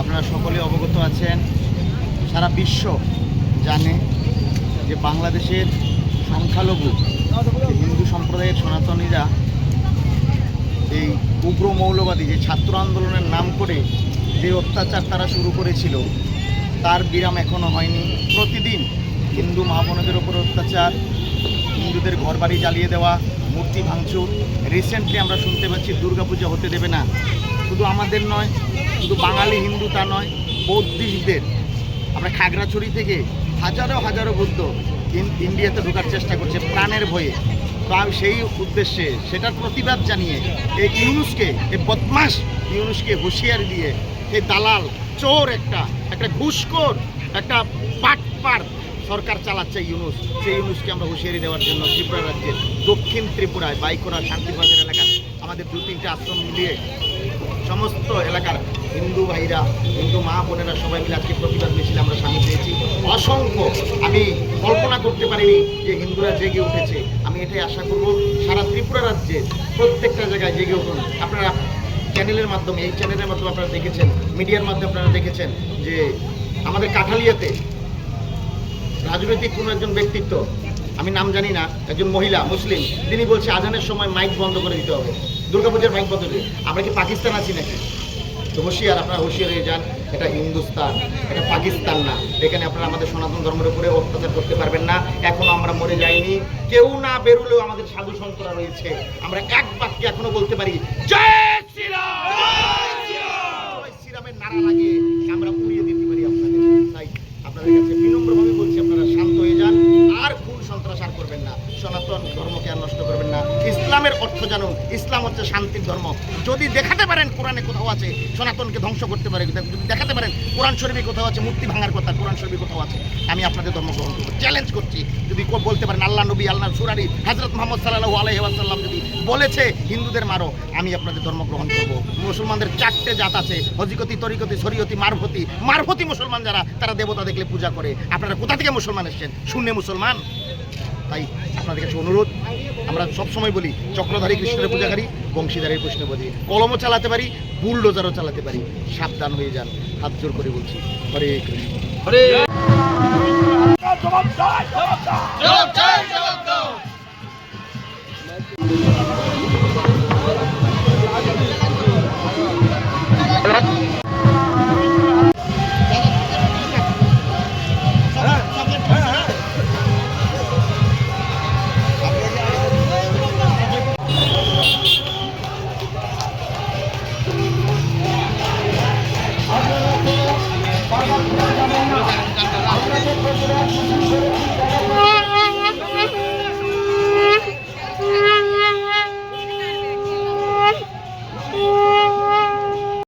আপনারা সকলে অবগত আছেন, সারা বিশ্ব জানে যে বাংলাদেশের সংখ্যালঘু হিন্দু সম্প্রদায়ের সনাতনীরা এই উগ্র মৌলবাদী, যে ছাত্র আন্দোলনের নাম করে যে অত্যাচার তারা শুরু করেছিল, তার বিরাম এখনও হয়নি। প্রতিদিন হিন্দু মা বোনদের ওপর অত্যাচার, হিন্দুদের ঘরবাড়ি জ্বালিয়ে দেওয়া মূর্তি ভাঙচুর। রিসেন্টলি আমরা শুনতে পাচ্ছি দুর্গাপূজা হতে দেবে না। শুধু আমাদের নয়, শুধু বাঙালি হিন্দু তা নয় বৌদ্ধিস্টদের আমরা খাগড়াছড়ি থেকে হাজারো হাজারো বুদ্ধ ইন- ইন্ডিয়াতে ঢোকার চেষ্টা করছে প্রাণের ভয়ে। প্রাণ সেই উদ্দেশ্যে, সেটার প্রতিবাদ জানিয়ে এই ইউনুসকে, এই বদমাস ইউনুসকে হুঁশিয়ারি দিয়ে এই দালাল, চোর একটা একটা ঘুষখোর, একটা পাটপার সরকার চালাচ্ছে ইউনুস, সেই ইউনুসকে আমরা হুঁশিয়ারি দেওয়ার জন্য ত্রিপুরা রাজ্যের দক্ষিণ ত্রিপুরায় বাইকোড়া শান্তিবাজার এলাকার আমাদের দু তিনটে আশ্রম মিলিয়ে সমস্ত এলাকার হিন্দু ভাইরা, হিন্দু মা বোনেরা সবাই মিলে আজকে প্রতিবাদ মিছিলে আমরা সামিল হয়েছি। অসংখ্য, আমি কল্পনা করতে পারিনি যে হিন্দুরা জেগে উঠেছে। আমি এটাই আশা করব, সারা ত্রিপুরা রাজ্যে প্রত্যেকটা জায়গায় জেগে উঠুন। আপনারা চ্যানেলের মাধ্যমে, এই চ্যানেলের মাধ্যমে আপনারা দেখেছেন, মিডিয়ার মাধ্যমে আপনারা দেখেছেন যে আমাদের কাঠালিয়াতে রাজনৈতিক কোনো একজন ব্যক্তিত্ব, আমি নাম জানি না, একজন মহিলা, মুসলিম, তিনি বলছে আজানের সময় মাইক বন্ধ করে দিতে হবে। দুর্গাপূজার মাইক বন্ধ করে আমরা কি পাকিস্তান আছি নাকি? তো হুঁশিয়ার, আপনারা হুঁশিয়ার হয়ে যান, এটা হিন্দুস্তান, এটা পাকিস্তান না। এখানে আপনারা আমাদের সনাতন ধর্মের উপরে অত্যাচার করতে পারবেন না। এখনও আমরা মরে যাইনি। কেউ না বেরুলেও আমাদের সাধু সন্তরা রয়েছে। আমরা এক বাক্যে এখনও বলতে পারি, জয় শ্রীরাম জয় শ্রীরামের নারা লাগিয়ে আমরা উড়িয়ে দিতে পারি আপনাদের তাই আপনাদের কাছে বিনম্রভাবে বলছি আপনারা শান্ত হয়ে যান আর খুন সন্ত্রাস আর করবেন না সনাতন ধর্মকে আর নষ্ট করবেন না ইসলামের অর্থ জানুন ইসলাম হচ্ছে শান্তির ধর্ম। যদি দেখাতে পারেন কোরআনে কোথাও আছে, সনাতনকে ধ্বংস করতে পারে, যদি দেখাতে পারেন কোরআন শরীফে কোথাও আছে মূর্তি ভাঙার কথা কোরআন শরীফে কোথাও আছে, আমি আপনাদের ধর্ম গ্রহণ করব। চ্যালেঞ্জ করছি, যদি বলতে পারেন আল্লাহ নবী, আল্লাহ সুরারি হজরত মোহাম্মদ সাল্লাহ আলহিহাসাল্লাম যদি বলেছে, হিন্দুদের মারো, আমি আপনাদের ধর্ম গ্রহণ করব। মুসলমানদের চারটে জাত আছে হজিকতি তরিকতি, শরীয়তি মারভতি মারভতি মুসলমান যারা, তারা দেবতা দেখলে পূজা করে। আপনারা কোথা থেকে মুসলমান এসছেন? শূন্য মুসলমান? তাই আপনাদের কাছে অনুরোধ আমরা সবসময় বলি চক্রধারী কৃষ্ণের পূজাকারী বংশীধারী কৃষ্ণপতি কলমও চালাতে পারি বুলডোজারও চালাতে পারি। সাবধান হয়ে যান হাত জোর করে বলছি। হরে কৃষ্ণ। হরে জবাব জবাব